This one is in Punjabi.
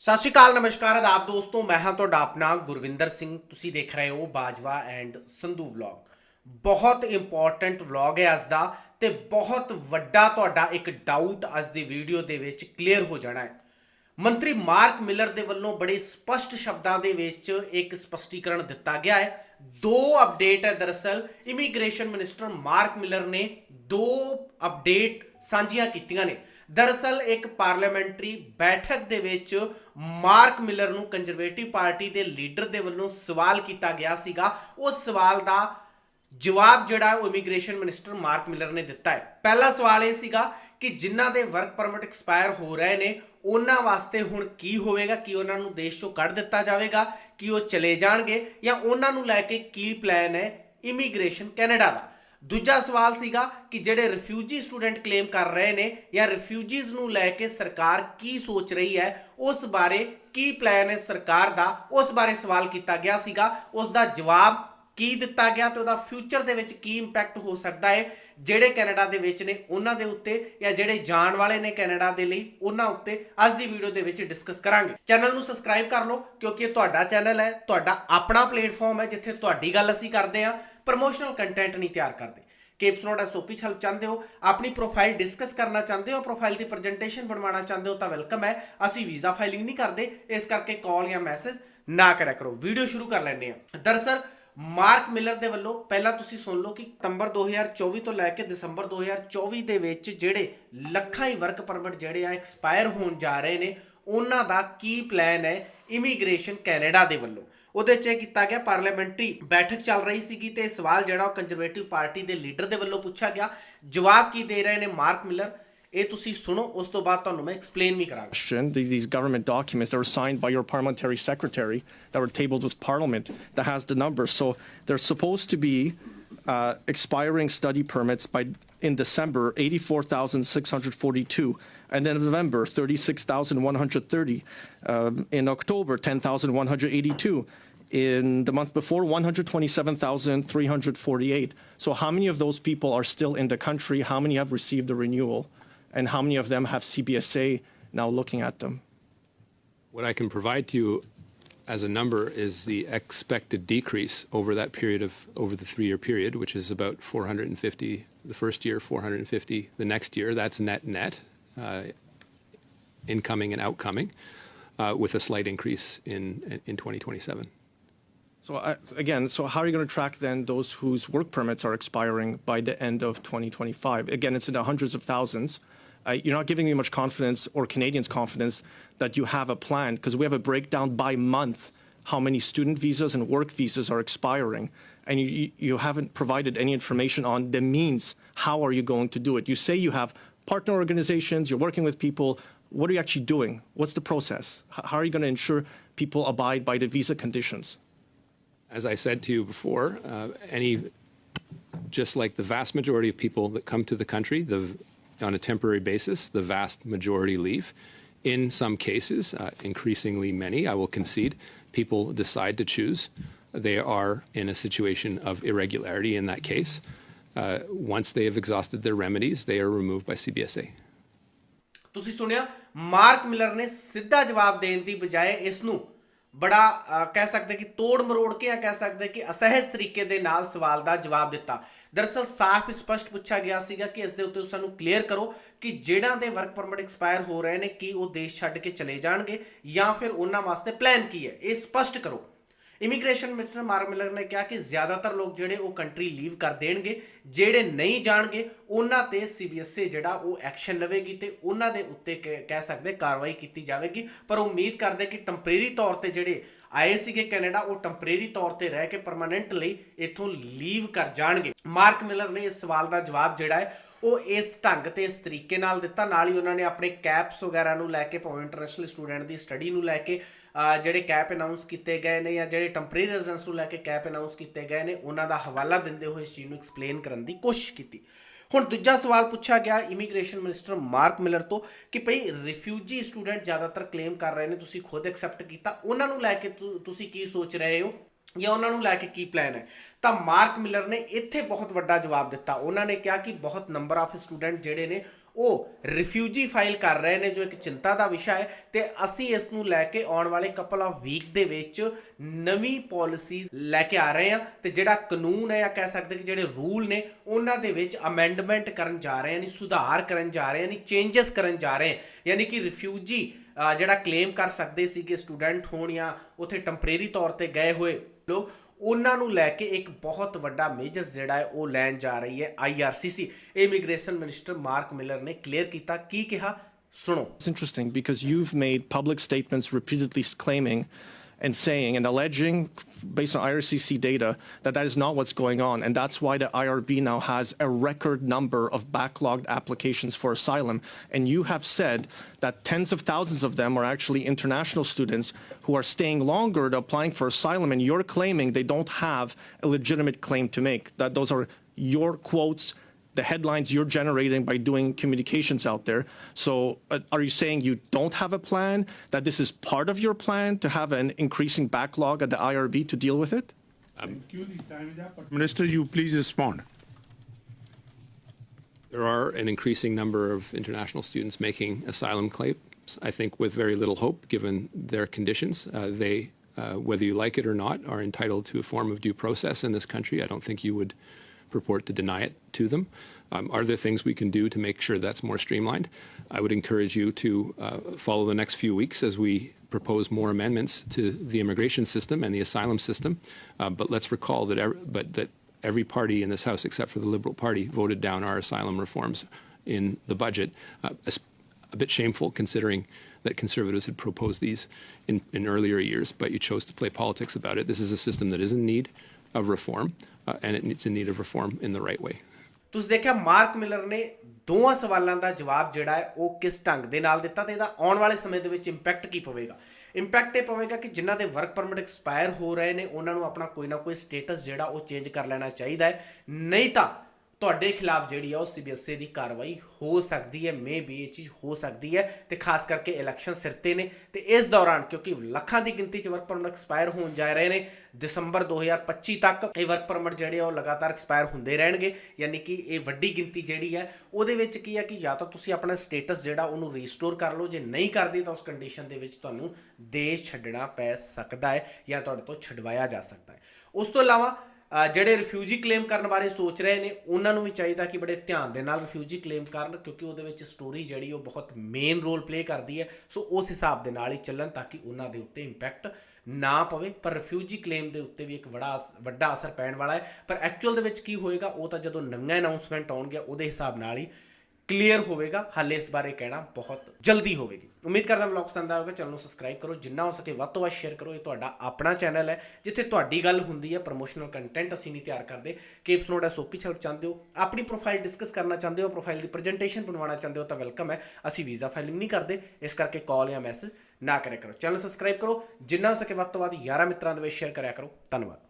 ਸਤਿ ਸ਼੍ਰੀ ਅਕਾਲ, ਨਮਸਕਾਰ, ਆਦਾਬ ਦੋਸਤੋ, ਮੈਂ ਹਾਂ ਤੁਹਾਡਾ ਆਪਣਾ ਗੁਰਵਿੰਦਰ ਸਿੰਘ। ਤੁਸੀਂ ਦੇਖ ਰਹੇ ਹੋ ਬਾਜਵਾ ਐਂਡ ਸੰਧੂ ਵਲੌਗ। ਬਹੁਤ ਇੰਪੋਰਟੈਂਟ ਵਲੌਗ ਹੈ ਅੱਜ ਦਾ ਤੇ ਬਹੁਤ ਵੱਡਾ ਤੁਹਾਡਾ ਇੱਕ ਡਾਊਟ ਅੱਜ ਦੀ ਵੀਡੀਓ ਦੇ ਵਿੱਚ ਕਲੀਅਰ ਹੋ ਜਾਣਾ ਹੈ। ਮੰਤਰੀ ਮਾਰਕ ਮਿਲਰ ਦੇ ਵੱਲੋਂ ਬੜੇ ਸਪਸ਼ਟ ਸ਼ਬਦਾਂ ਦੇ ਵਿੱਚ ਇੱਕ ਸਪਸ਼ਟੀਕਰਨ ਦਿੱਤਾ ਗਿਆ ਹੈ। ਦੋ ਅਪਡੇਟ ਹੈ ਦਰਅਸਲ ਇਮੀਗ੍ਰੇਸ਼ਨ ਮਿਨਿਸਟਰ ਮਾਰਕ ਮਿਲਰ ਨੇ ਦੋ ਅਪਡੇਟ ਸਾਂਝੀਆਂ ਕੀਤੀਆਂ ਨੇ। ਦਰਅਸਲ ਇੱਕ ਪਾਰਲੀਮੈਂਟਰੀ ਬੈਠਕ ਦੇ ਵਿੱਚ ਮਾਰਕ ਮਿਲਰ ਨੂੰ ਕੰਜ਼ਰਵੇਟਿਵ ਪਾਰਟੀ ਦੇ ਲੀਡਰ ਦੇ ਵੱਲੋਂ ਸਵਾਲ ਕੀਤਾ ਗਿਆ ਸੀਗਾ। ਉਸ ਸਵਾਲ ਦਾ ਜਵਾਬ ਜਿਹੜਾ ਉਹ ਇਮੀਗ੍ਰੇਸ਼ਨ ਮਿਨਿਸਟਰ ਮਾਰਕ ਮਿਲਰ ਨੇ ਦਿੱਤਾ ਹੈ। ਪਹਿਲਾ ਸਵਾਲ ਇਹ ਸੀਗਾ ਕਿ ਜਿਨ੍ਹਾਂ ਦੇ ਵਰਕ ਪਰਮਿਟ ਐਕਸਪਾਇਰ ਹੋ ਰਹੇ ਨੇ, ਉਹਨਾਂ ਵਾਸਤੇ ਹੁਣ ਕੀ ਹੋਵੇਗਾ? ਕਿ ਉਹਨਾਂ ਨੂੰ ਦੇਸ਼ ਚੋਂ ਕੱਢ ਦਿੱਤਾ ਜਾਵੇਗਾ? ਕਿ ਉਹ ਚਲੇ ਜਾਣਗੇ? ਜਾਂ ਉਹਨਾਂ ਨੂੰ ਲੈ ਕੇ ਕੀ ਪਲਾਨ ਹੈ ਇਮੀਗ੍ਰੇਸ਼ਨ ਕੈਨੇਡਾ ਦਾ? ਦੂਜਾ ਸਵਾਲ ਸੀਗਾ ਕਿ ਜਿਹੜੇ ਰਿਫਿਊਜੀ ਸਟੂਡੈਂਟ ਕਲੇਮ ਕਰ ਰਹੇ ਨੇ ਜਾਂ ਰਿਫਿਊਜੀਜ਼ ਨੂੰ ਲੈ ਕੇ ਸਰਕਾਰ ਕੀ ਸੋਚ ਰਹੀ ਹੈ, ਉਸ ਬਾਰੇ ਕੀ ਪਲਾਨ ਹੈ ਸਰਕਾਰ ਦਾ? ਉਸ ਬਾਰੇ ਸਵਾਲ ਕੀਤਾ ਗਿਆ ਸੀਗਾ। ਉਸ ਦਾ ਜਵਾਬ ਕੀ ਦਿੱਤਾ ਗਿਆ ਤੇ ਉਹਦਾ ਫਿਊਚਰ ਦੇ ਵਿੱਚ ਕੀ ਇੰਪੈਕਟ ਹੋ ਸਕਦਾ ਹੈ, ਜਿਹੜੇ ਕੈਨੇਡਾ ਦੇ ਵਿੱਚ ਨੇ ਉਹਨਾਂ ਦੇ ਉੱਤੇ ਜਾਂ ਜਿਹੜੇ ਜਾਣ ਵਾਲੇ ਨੇ ਕੈਨੇਡਾ ਦੇ ਲਈ ਉਹਨਾਂ ਉੱਤੇ ਅੱਜ ਦੀ ਵੀਡੀਓ ਦੇ ਵਿੱਚ ਡਿਸਕਸ ਕਰਾਂਗੇ। ਚੈਨਲ ਨੂੰ ਸਬਸਕ੍ਰਾਈਬ ਕਰ ਲਓ, ਕਿਉਂਕਿ ਇਹ ਤੁਹਾਡਾ ਚੈਨਲ ਹੈ, ਤੁਹਾਡਾ ਆਪਣਾ ਪਲੇਟਫਾਰਮ ਹੈ, ਜਿੱਥੇ ਤੁਹਾਡੀ ਗੱਲ ਅਸੀਂ ਕਰਦੇ ਹਾਂ। ਪ੍ਰੋਮੋਸ਼ਨਲ ਕੰਟੈਂਟ ਨਹੀਂ ਤਿਆਰ ਕਰਦੇ। ਕੇਪਸ ਨੋਟ ਐਸਓਪੀ ਛਲ ਚਾਹੁੰਦੇ ਹੋ, ਆਪਣੀ ਪ੍ਰੋਫਾਈਲ ਡਿਸਕਸ ਕਰਨਾ ਚਾਹੁੰਦੇ ਹੋ ਪ੍ਰੋਫਾਈਲ ਦੀ ਪ੍ਰੈਜੈਂਟੇਸ਼ਨ ਬਣਵਾਉਣਾ ਚਾਹੁੰਦੇ ਹੋ ਤਾਂ ਵੈਲਕਮ ਹੈ। ਅਸੀਂ ਵੀਜ਼ਾ ਫਾਈਲਿੰਗ ਨਹੀਂ ਕਰਦੇ, ਇਸ ਕਰਕੇ ਕਾਲ ਜਾਂ ਮੈਸੇਜ ਨਾ ਕਰਿਆ ਕਰੋ। ਵੀਡੀਓ ਸ਼ੁਰੂ ਕਰ ਲੈਂਦੇ ਹਾਂ। ਦਰਅਸਲ, ਮਾਰਕ ਮਿਲਰ ਦੇ ਵੱਲੋਂ ਪਹਿਲਾਂ ਤੁਸੀਂ ਸੁਣ ਲਓ ਕਿ ਸਤੰਬਰ 2024 ਤੋਂ ਲੈ ਕੇ ਦਸੰਬਰ 2024 ਦੇ ਵਿੱਚ ਜਿਹੜੇ ਲੱਖਾਂ ਹੀ ਵਰਕ ਪਰਮਿਟ ਜਿਹੜੇ ਆ ਐਕਸਪਾਇਰ ਹੋਣ ਜਾ ਰਹੇ ਨੇ ਉਹਨਾਂ ਦਾ ਕੀ ਪਲਾਨ ਹੈ ਇਮੀਗ੍ਰੇਸ਼ਨ ਕੈਨੇਡਾ ਦੇ ਵੱਲੋਂ ਉਹਦੇ 'ਚ ਇਹ ਕੀਤਾ ਗਿਆ ਪਾਰਲੀਮੈਂਟਰੀ ਬੈਠਕ ਚੱਲ ਰਹੀ ਸੀਗੀ ਤੇ ਇਹ ਸਵਾਲ ਜਿਹੜਾ ਉਹ ਕੰਜ਼ਰਵੇਟਿਵ ਪਾਰਟੀ ਦੇ ਲੀਡਰ ਦੇ ਵੱਲੋਂ ਪੁੱਛਿਆ ਗਿਆ ਜਵਾਬ ਕੀ ਦੇ ਰਹੇ ਨੇ ਮਾਰਕ ਮਿਲਰ ਇਹ ਤੁਸੀਂ ਸੁਣੋ ਉਸ ਤੋਂ ਬਾਅਦ ਤੁਹਾਨੂੰ ਮੈਂ ਐਕਸਪਲੇਨ ਵੀ ਕਰਾਂਗਾ question, these, these government documents that were signed by your parliamentary secretary that were tabled with Parliament that has the numbers. So they're supposed to be uh, expiring study permits by in December 84,642, and then in November 36,130, um, in October 10,182. In the month before, 127,348. So, how many of those people are still in the country? How many have received the renewal? And how many of them have CBSA now looking at them? What I can provide to you as a number is the expected decrease over that period of over the three-year period, which is about 450 the first year, 450 the next year. That's net net, incoming and outcoming, uh, with a slight increase in in 2027. So uh, again, so how are you going to track then those whose work permits are expiring by the end of 2025? Again, it's in the hundreds of thousands. Uh, you're not giving me much confidence or Canadians confidence that you have a plan because we have a breakdown by month how many student visas and work visas are expiring, and you haven't provided any information on the means. How are you going to do it? You say you have partner organizations, you're working with people. What are you actually doing? What's the process? How are you going to ensure people abide by the visa conditions? As I said to you before, uh, any, just like the vast majority of people that come to the country, the, on a temporary basis, the vast majority leave. In some cases, uh, increasingly many, I will concede, people decide to choose. They are in a situation of irregularity in that case. Uh, once they have exhausted their remedies, they are removed by CBSA. ਤੁਸੀਂ ਸੁਣਿਆ? ਮਾਰਕ ਮਿਲਰ ਨੇ ਸਿੱਧਾ ਜਵਾਬ ਦੇਣ ਦੀ ਬਜਾਏ ਇਸ ਨੂੰ ਬੜਾ ਕਹਿ ਸਕਦੇ ਕਿ ਤੋੜ ਮਰੋੜ ਕੇ ਜਾਂ ਕਹਿ ਸਕਦੇ ਕਿ ਅਸਹਿਜ ਤਰੀਕੇ ਦੇ ਨਾਲ ਸਵਾਲ ਦਾ ਜਵਾਬ ਦਿੱਤਾ। ਦਰਅਸਲ ਸਾਫ਼ ਸਪਸ਼ਟ ਪੁੱਛਿਆ ਗਿਆ ਸੀਗਾ ਕਿ ਇਸ ਦੇ ਉੱਤੇ ਸਾਨੂੰ ਕਲੀਅਰ ਕਰੋ ਕਿ ਜਿਹੜਾਂ ਦੇ ਵਰਕ ਪਰਮਿਟ ਐਕਸਪਾਇਰ ਹੋ ਰਹੇ ਨੇ ਕੀ ਉਹ ਦੇਸ਼ ਛੱਡ ਕੇ ਚਲੇ ਜਾਣਗੇ ਜਾਂ ਫਿਰ ਉਹਨਾਂ ਵਾਸਤੇ ਪਲਾਨ ਕੀ ਹੈ। ਇਹ ਸਪਸ਼ਟ ਕਰੋ। ਇਮੀਗ੍ਰੇਸ਼ਨ ਮਿਨਿਸਟਰ ਮਾਰਕ ਮਿਲਰ ਨੇ ਕਿਹਾ ਕਿ ਜ਼ਿਆਦਾਤਰ ਲੋਕ ਜਿਹੜੇ ਉਹ ਕੰਟਰੀ ਲੀਵ ਕਰ ਦੇਣਗੇ, ਜਿਹੜੇ ਨਹੀਂ ਜਾਣਗੇ, ਉਹਨਾਂ ਤੇ ਸੀਬੀਐਸਈ ਜਿਹੜਾ ਉਹ ਐਕਸ਼ਨ ਲਵੇਗੀ ਤੇ ਉਹਨਾਂ ਦੇ ਉੱਤੇ ਕਹਿ ਕਹਿ ਸਕਦੇ ਕਾਰਵਾਈ ਕੀਤੀ ਜਾਵੇਗੀ। ਪਰ ਉਮੀਦ ਕਰਦੇ ਕਿ ਟੈਂਪਰੇਰੀ ਤੌਰ ਤੇ ਜਿਹੜੇ ਆਏ ਸੀਗੇ ਕੈਨੇਡਾ ਉਹ ਟੈਂਪਰੇਰੀ ਤੌਰ ਤੇ ਰਹਿ ਕੇ ਪਰਮਾਨੈਂਟ ਲਈ ਇੱਥੋਂ ਲੀਵ ਕਰ ਜਾਣਗੇ। ਮਾਰਕ ਮਿਲਰ ਨੇ ਇਸ ਸਵਾਲ ਦਾ ਜਵਾਬ ਜਿਹੜਾ ਹੈ ਉਹ ਇਸ ਢੰਗ ਤੇ, ਇਸ ਤਰੀਕੇ ਨਾਲ ਦਿੱਤਾ। ਨਾਲ ਹੀ ਉਹਨਾਂ ਨੇ ਆਪਣੇ ਕੈਪਸ ਵਗੈਰਾ ਨੂੰ ਲੈ ਕੇ, ਭਾਵੇਂ ਇੰਟਰਨੈਸ਼ਨਲ ਸਟੂਡੈਂਟ ਦੀ ਸਟੱਡੀ ਨੂੰ ਲੈ ਕੇ ਜਿਹੜੇ ਕੈਪ ਅਨਾਉਂਸ ਕੀਤੇ ਗਏ ਨੇ ਜਾਂ ਜਿਹੜੇ ਟੈਂਪਰੇਰੀ ਰੈਜ਼ੀਡੈਂਸ ਨੂੰ ਲੈ ਕੇ ਕੈਪ ਅਨਾਉਂਸ ਕੀਤੇ ਗਏ ਨੇ, ਉਹਨਾਂ ਦਾ ਹਵਾਲਾ ਦਿੰਦੇ ਹੋਏ ਇਸ ਚੀਜ਼ ਨੂੰ ਐਕਸਪਲੇਨ ਕਰਨ ਦੀ ਕੋਸ਼ਿਸ਼ ਕੀਤੀ। ਹੁਣ ਦੂਜਾ ਸਵਾਲ ਪੁੱਛਿਆ ਗਿਆ ਇਮੀਗ੍ਰੇਸ਼ਨ ਮਿਨਿਸਟਰ ਮਾਰਕ ਮਿਲਰ ਤੋਂ ਕਿ ਭਈ ਰਿਫਿਊਜੀ ਸਟੂਡੈਂਟ ਜ਼ਿਆਦਾਤਰ ਕਲੇਮ ਕਰ ਰਹੇ ਨੇ, ਤੁਸੀਂ ਖੁਦ ਐਕਸੈਪਟ ਕੀਤਾ। ਉਹਨਾਂ ਨੂੰ ਲੈ ਕੇ ਤੁ- ਤੁਸੀਂ ਕੀ ਸੋਚ ਰਹੇ ਹੋ? ਜਾਂ ਉਹਨਾਂ ਨੂੰ ਲੈ ਕੇ ਕੀ ਪਲਾਨ ਹੈ? ਤਾਂ ਮਾਰਕ ਮਿਲਰ ਨੇ ਇੱਥੇ ਬਹੁਤ ਵੱਡਾ ਜਵਾਬ ਦਿੱਤਾ। ਉਹਨਾਂ ਨੇ ਕਿਹਾ ਕਿ ਬਹੁਤ ਨੰਬਰ ਆਫ ਸਟੂਡੈਂਟ ਜਿਹੜੇ ਨੇ, ਉਹ ਰਿਫਿਊਜੀ ਫਾਈਲ ਕਰ ਰਹੇ ਨੇ, ਜੋ ਇੱਕ ਚਿੰਤਾ ਦਾ ਵਿਸ਼ਾ ਹੈ ਤੇ ਅਸੀਂ ਇਸ ਨੂੰ ਲੈ ਕੇ ਆਉਣ ਵਾਲੇ ਕਪਲ ਆਫ ਵੀਕ ਦੇ ਵਿੱਚ ਨਵੀਂ ਪਾਲਿਸੀਜ਼ ਲੈ ਕੇ ਆ ਰਹੇ ਹਾਂ ਤੇ ਜਿਹੜਾ ਕਾਨੂੰਨ ਹੈ ਜਾਂ ਕਹਿ ਸਕਦੇ ਕਿ ਜਿਹੜੇ ਰੂਲ ਨੇ, ਉਹਨਾਂ ਦੇ ਵਿੱਚ ਅਮੈਂਡਮੈਂਟ ਕਰਨ ਜਾ ਰਹੇ ਹਾਂ, ਯਾਨੀ ਸੁਧਾਰ ਕਰਨ ਜਾ ਰਹੇ ਹਾਂ, ਯਾਨੀ ਚੇਂਜਸ ਕਰਨ ਜਾ ਰਹੇ ਹਾਂ। ਯਾਨੀ ਕਿ ਰਿਫਿਊਜੀ ਜਿਹੜਾ ਕਲੇਮ ਕਰ ਸਕਦੇ ਸੀ ਕਿ ਸਟੂਡੈਂਟ ਹੋਣ ਜਾਂ ਉੱਥੇ ਟੈਂਪਰੇਰੀ ਤੌਰ ਤੇ ਗਏ ਹੋਏ ਲੋਕ ਉਹਨਾਂ ਨੂੰ ਲੈ ਕੇ ਇੱਕ ਬਹੁਤ ਵੱਡਾ ਮੇਜਰ ਜਿਹੜਾ ਹੈ, ਉਹ ਲੈਣ ਜਾ ਰਹੀ ਹੈ IRCC immigration minister Mark Miller ਨੇ ਕਲੀਅਰ ਕੀਤਾ। ਕੀ ਕਿਹਾ? ਸੁਣੋ। It's interesting because you've made public statements repeatedly claiming and saying and alleging, based on IRCC data, that that is not what's going on. And that's why the IRB now has a record number of backlogged applications for asylum. And you have said that tens of thousands of them are actually international students who are staying longer to applying for asylum. And you're claiming they don't have a legitimate claim to make. That those are your quotes the headlines you're generating by doing communications out there. So, uh, are you saying you don't have a plan? That this is part of your plan to have an increasing backlog at the IRB to deal with it? Minister, you please respond. There are an increasing number of international students making asylum claims, I think with very little hope, given their conditions. Uh, they, uh, whether you like it or not, are entitled to a form of due process in this country. I don't think you would purport to deny it to them. Um, are there things we can do to make sure that's more streamlined? I would encourage you to uh, follow the next few weeks as we propose more amendments to the immigration system and the asylum system. Uh, but let's recall that, ev- but that every party in this House, except for the Liberal Party, voted down our asylum reforms in the budget. Uh, es- a bit shameful considering that conservatives had proposed these in, in earlier years, but you chose to play politics about it. This is a system that is in need of reform, uh, and it- it's in need of reform in the right way. ਤੁਸੀਂ ਦੇਖਿਆ ਮਾਰਕ ਮਿਲਰ ਨੇ ਦੋਵਾਂ ਸਵਾਲਾਂ ਦਾ ਜਵਾਬ ਜਿਹੜਾ ਹੈ ਉਹ ਕਿਸ ਢੰਗ ਦੇ ਨਾਲ ਦਿੱਤਾ ਤੇ ਇਹਦਾ ਆਉਣ ਵਾਲੇ ਸਮੇਂ ਦੇ ਵਿੱਚ ਇੰਪੈਕਟ ਕੀ ਪਵੇਗਾ ਇੰਪੈਕਟ ਇਹ ਪਵੇਗਾ ਕਿ ਜਿਨ੍ਹਾਂ ਦੇ ਵਰਕ ਪਰਮਿਟ ਐਕਸਪਾਇਰ ਹੋ ਰਹੇ ਨੇ ਉਹਨਾਂ ਨੂੰ ਆਪਣਾ ਕੋਈ ਨਾ ਕੋਈ ਸਟੇਟਸ ਜਿਹੜਾ ਉਹ ਚੇਂਜ ਕਰ ਲੈਣਾ ਚਾਹੀਦਾ ਹੈ ਨਹੀਂ ਤਾਂ ਤੁਹਾਡੇ ਖਿਲਾਫ ਜਿਹੜੀ ਆ ਉਹ ਸੀਬੀਐਸਈ ਦੀ ਕਾਰਵਾਈ ਹੋ ਸਕਦੀ ਹੈ ਮੇ ਵੀ ਇਹ ਚੀਜ਼ ਹੋ ਸਕਦੀ ਹੈ ਤੇ ਖਾਸ ਕਰਕੇ ਇਲੈਕਸ਼ਨ ਸਿਰ ਤੇ ਨੇ ਤੇ ਇਸ ਦੌਰਾਨ ਕਿਉਂਕਿ ਲੱਖਾਂ ਦੀ ਗਿਣਤੀ 'ਚ ਵਰਕ ਪਰਮਿਟ ਐਕਸਪਾਇਰ ਹੋਣ ਜਾ ਰਹੇ ਨੇ, ਦਸੰਬਰ 2025 ਤੱਕ ਇਹ ਵਰਕ ਪਰਮਿਟ ਜਿਹੜੇ ਆ ਉਹ ਲਗਾਤਾਰ ਐਕਸਪਾਇਰ ਹੁੰਦੇ ਰਹਿਣਗੇ, ਯਾਨੀ ਕਿ ਇਹ ਵੱਡੀ ਗਿਣਤੀ ਜਿਹੜੀ ਹੈ ਉਹਦੇ ਵਿੱਚ ਕੀ ਹੈ ਕਿ ਜਾਂ ਤਾਂ ਤੁਸੀਂ ਆਪਣਾ ਸਟੇਟਸ ਜਿਹੜਾ ਉਹਨੂੰ ਰੀਸਟੋਰ ਕਰ ਲਓ, ਜੇ ਨਹੀਂ ਕਰਦੇ ਤਾਂ ਉਸ ਕੰਡੀਸ਼ਨ ਦੇ ਵਿੱਚ ਤੁਹਾਨੂੰ ਦੇਸ਼ ਛੱਡਣਾ ਪੈ ਸਕਦਾ ਹੈ ਜਾਂ ਤੁਹਾਡੇ ਤੋਂ ਛਡਵਾਇਆ ਜਾ ਸਕਦਾ ਹੈ। ਉਸ ਤੋਂ ਇਲਾਵਾ ਜਿਹੜੇ ਰਿਫਿਊਜੀ ਕਲੇਮ ਕਰਨ ਬਾਰੇ ਸੋਚ ਰਹੇ ਨੇ, ਉਹਨਾਂ ਨੂੰ ਵੀ ਚਾਹੀਦਾ ਕਿ ਬੜੇ ਧਿਆਨ ਦੇ ਨਾਲ ਰਿਫਿਊਜੀ ਕਲੇਮ ਕਰਨ, ਕਿਉਂਕਿ ਉਹਦੇ ਵਿੱਚ ਸਟੋਰੀ ਜਿਹੜੀ ਉਹ ਬਹੁਤ ਮੇਨ ਰੋਲ ਪਲੇ ਕਰਦੀ ਹੈ। ਸੋ ਉਸ ਹਿਸਾਬ ਦੇ ਨਾਲ ਹੀ ਚੱਲਣ ਤਾਂ ਕਿ ਉਹਨਾਂ ਦੇ ਉੱਤੇ ਇੰਪੈਕਟ ਨਾ ਪਵੇ। ਪਰ ਰਿਫਿਊਜੀ ਕਲੇਮ ਦੇ ਉੱਤੇ ਵੀ ਇੱਕ ਬੜਾ ਅਸ- ਵੱਡਾ ਅਸਰ ਪੈਣ ਵਾਲਾ ਹੈ। ਪਰ ਐਕਚੁਅਲ ਦੇ ਵਿੱਚ ਕੀ ਹੋਏਗਾ, ਉਹ ਤਾਂ ਜਦੋਂ ਨਵੀਆਂ ਅਨਾਉਂਸਮੈਂਟ ਆਉਣਗੀਆਂ, ਉਹਦੇ ਹਿਸਾਬ ਨਾਲ ਹੀ ਕਲੀਅਰ ਹੋਵੇਗਾ। ਹਾਲੇ ਇਸ ਬਾਰੇ ਕਹਿਣਾ ਬਹੁਤ ਜਲਦੀ ਹੋਵੇਗੀ। ਉਮੀਦ ਕਰਦਾ ਵਲੌਗ ਪਸੰਦ ਹੋਵੇਗਾ, ਚੈਨਲ ਨੂੰ ਸਬਸਕ੍ਰਾਈਬ ਕਰੋ। ਜਿੰਨਾ ਹੋ ਸਕੇ ਵੱਧ ਤੋਂ ਵੱਧ ਸ਼ੇਅਰ ਕਰੋ। ਇਹ ਤੁਹਾਡਾ ਆਪਣਾ ਚੈਨਲ ਹੈ, ਜਿੱਥੇ ਤੁਹਾਡੀ ਗੱਲ ਹੁੰਦੀ ਹੈ ਪ੍ਰੋਮੋਸ਼ਨਲ ਕੰਟੈਂਟ ਅਸੀਂ ਨਹੀਂ ਤਿਆਰ ਕਰਦੇ। ਕੇਪਸ ਨੋਟ ਐਸਓਪੀ ਛਲਕ ਚਾਹੁੰਦੇ ਹੋ, ਆਪਣੀ ਪ੍ਰੋਫਾਈਲ ਡਿਸਕਸ ਕਰਨਾ ਚਾਹੁੰਦੇ ਹੋ ਪ੍ਰੋਫਾਈਲ ਦੀ ਪ੍ਰੈਜੈਂਟੇਸ਼ਨ ਬਣਵਾਉਣਾ ਚਾਹੁੰਦੇ ਹੋ, ਤਾਂ ਵੈਲਕਮ ਹੈ। ਅਸੀਂ ਵੀਜ਼ਾ ਫਾਈਲਿੰਗ ਨਹੀਂ ਕਰਦੇ। ਇਸ ਕਰਕੇ ਕਾਲ ਜਾਂ ਮੈਸੇਜ ਨਾ ਕਰਿਆ ਕਰੋ। ਚੈਨਲ ਸਬਸਕ੍ਰਾਈਬ ਕਰੋ। ਜਿੰਨਾ ਹੋ ਸਕੇ ਵੱਧ ਤੋਂ ਵੱਧ ਯਾਰਾਂ ਮਿੱਤਰਾਂ ਦੇ ਵਿੱਚ ਸ਼ੇਅਰ ਕਰਿਆ ਕਰੋ। ਧੰਨਵਾਦ।